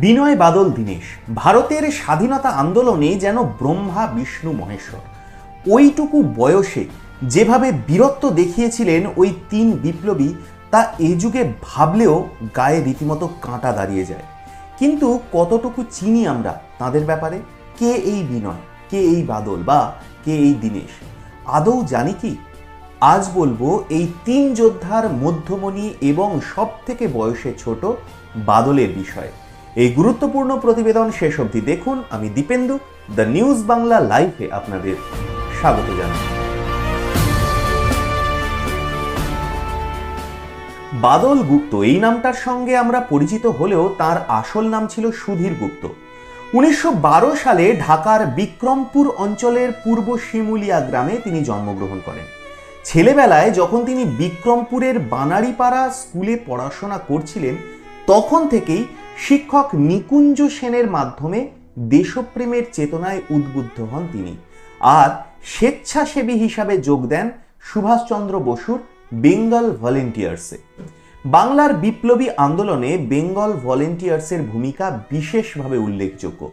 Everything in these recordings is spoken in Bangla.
বিনয় বাদল দীনেশ, ভারতের স্বাধীনতা আন্দোলনে যেন ব্রহ্মা, বিষ্ণু, মহেশ্বর। ওইটুকু বয়সে যেভাবে বীরত্ব দেখিয়েছিলেন ওই তিন বিপ্লবী, তা এ যুগে ভাবলেও গায়ে রীতিমতো কাঁটা দাঁড়িয়ে যায়। কিন্তু কতটুকু চিনি আমরা তাদের ব্যাপারে? কে এই বিনয়, কে এই বাদল বা কে এই দীনেশ? আদৌ জানি কি? আজ বলব এই তিন যোদ্ধার মধ্যমণি এবং সব থেকে বয়সে ছোট বাদলের বিষয়ে। এই গুরুত্বপূর্ণ প্রতিবেদন শেষ অবধি দেখুন। আমি দীপেন্দু, দ্য নিউজ বাংলা লাইভে আপনাদের স্বাগত জানাই। বাদল গুপ্ত, এই নামটার সঙ্গে আমরা পরিচিত হলেও তার আসল নাম ছিল সুধীর গুপ্ত। উনিশশো বারো সালে ঢাকার বিক্রমপুর অঞ্চলের পূর্ব শিমুলিয়া গ্রামে তিনি জন্মগ্রহণ করেন। ছেলেবেলায় যখন তিনি বিক্রমপুরের বানারীপাড়া স্কুলে পড়াশোনা করছিলেন, তখন থেকেই শিক্ষক নিকুঞ্জ সেনের মাধ্যমে দেশপ্রেমের চেতনায় উদ্বুদ্ধ হন তিনি। আর স্বেচ্ছাসেবী হিসাবে যোগ দেন সুভাষচন্দ্র বসুর বেঙ্গল ভলেন্টিয়ার্সে। বাংলার বিপ্লবী আন্দোলনে বেঙ্গল ভলেন্টিয়ার্সের ভূমিকা বিশেষভাবে উল্লেখযোগ্য।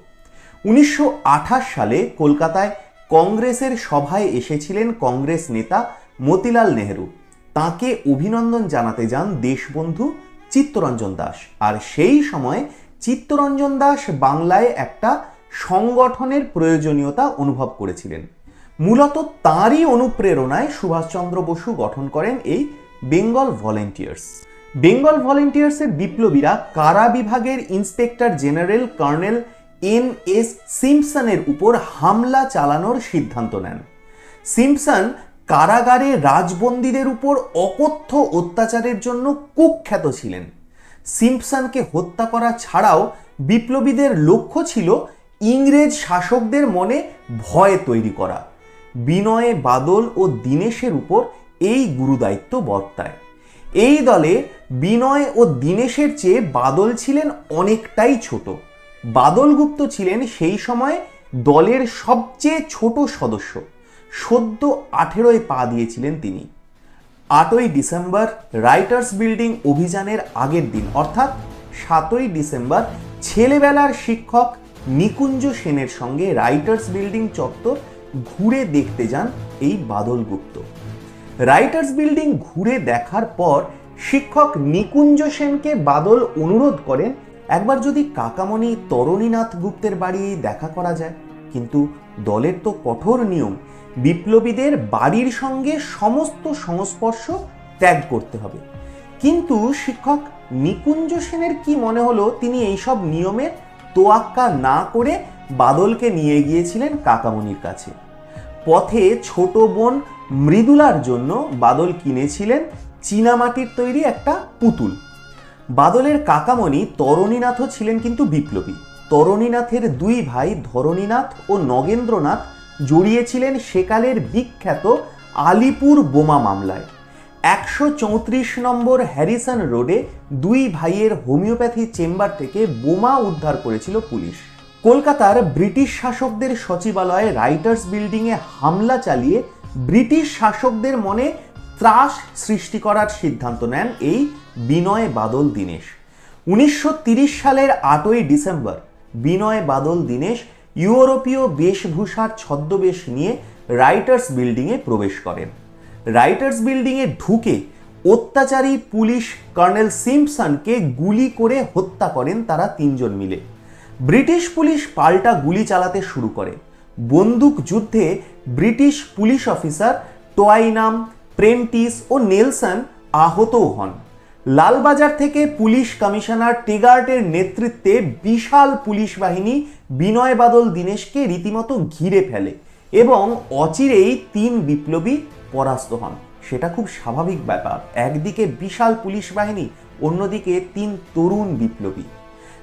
উনিশশো আঠাশ সালে কলকাতায় কংগ্রেসের সভায় এসেছিলেন কংগ্রেস নেতা মতিলাল নেহরু। তাকে অভিনন্দন জানাতে যান দেশবন্ধু চিত্তরঞ্জন দাস। আর সেই সময় চিত্তরঞ্জন দাস বাংলায় একটা সংগঠনের প্রয়োজনীয়তা অনুভব করেছিলেন। মূলত তাঁরই অনুপ্রেরণায় সুভাষচন্দ্র বসু গঠন করেন এই বেঙ্গল ভলেন্টিয়ার্স। বেঙ্গল ভলেন্টিয়ার্সের বিপ্লবীরা কারা বিভাগের inspector general colonel N S সিম্পসনের উপর হামলা চালানোর সিদ্ধান্ত নেন। সিম্পসন কারাগারে রাজবন্দীদের উপর অকথ্য অত্যাচারের জন্য কুখ্যাত ছিলেন। সিম্পসনকে হত্যা করা ছাড়াও বিপ্লবীদের লক্ষ্য ছিল ইংরেজ শাসকদের মনে ভয় তৈরি করা। বিনয়ে বাদল ও দীনেশের উপর এই গুরুদায়িত্ব বর্তায়। এই দলে বিনয় ও দীনেশের চেয়ে বাদল ছিলেন অনেকটাই ছোট। বাদলগুপ্ত ছিলেন সেই সময় দলের সবচেয়ে ছোট সদস্য। সদ্য আঠেরোয় পা দিয়েছিলেন তিনি। আটই ডিসেম্বর রাইটার্স বিল্ডিং অভিযানের আগের দিন, অর্থাৎ সাতই ডিসেম্বর, ছেলেবেলার শিক্ষক নিকুঞ্জ সেনের সঙ্গে রাইটার্স বিল্ডিং চত্বর ঘুরে দেখতে যান এই বাদল গুপ্ত। রাইটার্স বিল্ডিং ঘুরে দেখার পর শিক্ষক নিকুঞ্জ সেনকে বাদল অনুরোধ করেন, একবার যদি কাকামণি তরণীনাথ গুপ্তের বাড়ি দেখা করা যায়। কিন্তু দলের তো কঠোর নিয়ম। বিপ্লবীদের বাড়ির সঙ্গে সমস্ত সংস্পর্শ ত্যাগ করতে হবে। কিন্তু শিক্ষক নিকুঞ্জ সেনের কি মনে হলো? তিনি এইসব নিয়মের তোয়াক্কা না করে বাদলকে নিয়ে গিয়েছিলেন কাকামণির কাছে। পথে ছোট বোন মৃদুলার জন্য বাদল কিনেছিলেন চীনামাটির তৈরি একটা পুতুল। বাদলের কাকামণি তরণীনাথও ছিলেন কিন্তু বিপ্লবী। তরণীনাথের দুই ভাই ধরণীনাথ ও নগেন্দ্রনাথ জড়িয়েছিলেন সেকালের বিখ্যাত আলিপুর বোমা মামলায়। একশো চৌত্রিশ নম্বর হ্যারিসন রোডে দুই ভাইয়ের হোমিওপ্যাথি চেম্বার থেকে বোমা উদ্ধার করেছিল পুলিশ। কলকাতার ব্রিটিশ শাসকদের সচিবালয়ে রাইটার্স বিল্ডিংয়ে হামলা চালিয়ে ব্রিটিশ শাসকদের মনে ত্রাস সৃষ্টি করার সিদ্ধান্ত নেন এই বিনয় বাদল দীনেশ। উনিশশো সালের আটই ডিসেম্বর বিনয় বাদল দীনেশ ইউরোপীয় বেশভূষার ছদ্মবেশ নিয়ে রাইটার্স বিল্ডিংয়ে প্রবেশ করেন। রাইটার্স বিল্ডিংয়ে ঢুকে অত্যাচারী পুলিশ কর্নেল সিম্পসনকে গুলি করে হত্যা করেন তারা তিনজন মিলে। ব্রিটিশ পুলিশ পাল্টা গুলি চালাতে শুরু করে। বন্দুক যুদ্ধে British police officer Twynam Prentice ও নেলসন আহতও হন। লালবাজার থেকে পুলিশ কমিশনার টেগার্টের নেতৃত্বে বিশাল পুলিশ বাহিনী বিনয় বাদল দীনেশকে রীতিমতো ঘিরে ফেলে এবং অচিরেই তিন বিপ্লবী পরাস্ত হন। সেটা খুব স্বাভাবিক ব্যাপার। একদিকে বিশাল পুলিশ বাহিনী, অন্যদিকে তিন তরুণ বিপ্লবী।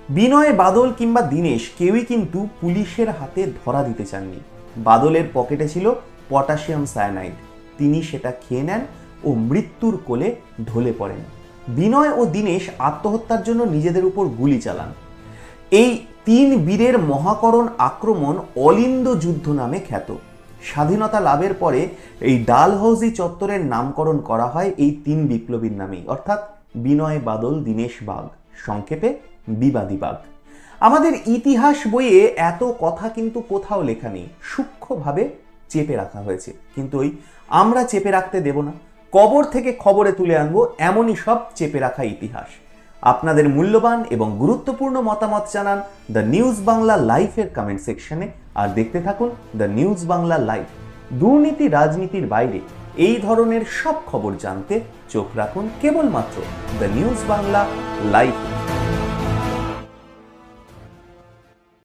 বিনয় বাদল কিংবা দীনেশ কেউই কিন্তু পুলিশের হাতে ধরা দিতে চাননি। বাদলের পকেটে ছিল পটাশিয়াম সায়ানাইড। তিনি সেটা খেয়ে নেন ও মৃত্যুর কোলে ঢলে পড়েন। বিনয় ও দীনেশ আত্মহত্যার জন্য নিজেদের উপর গুলি চালান। এই তিন বীরের মহাকরণ আক্রমণ অলিন্দ যুদ্ধ নামে খ্যাত। স্বাধীনতা লাভের পরে এই ডালহৌজি চত্বরের নামকরণ করা হয় এই তিন বিপ্লবীর নামেই। অর্থাৎ বিনয় বাদল, দীনেশ বাগ। সংক্ষেপে, বিবাদী বাগ। আমাদের ইতিহাস বইয়ে এত কথা কিন্তু কোথাও লেখা নেই। সূক্ষ্মভাবে চেপে রাখা হয়েছে। কিন্তু ওই আমরা চেপে রাখতে দেব না। কবর থেকে খবরে তুলে আনব এমনই সব চেপে রাখা ইতিহাস। আপনাদের মূল্যবান এবং গুরুত্বপূর্ণ মতামত জানান দ্য নিউজ বাংলা লাইফের কমেন্ট সেকশনে আর দেখতে থাকুন দ্য নিউজ বাংলা লাইফ দুর্নীতি রাজনীতির বাইরে। এই ধরনের সব খবর জানতে চোখ রাখুন কেবলমাত্র দ্য নিউজ বাংলা লাইভ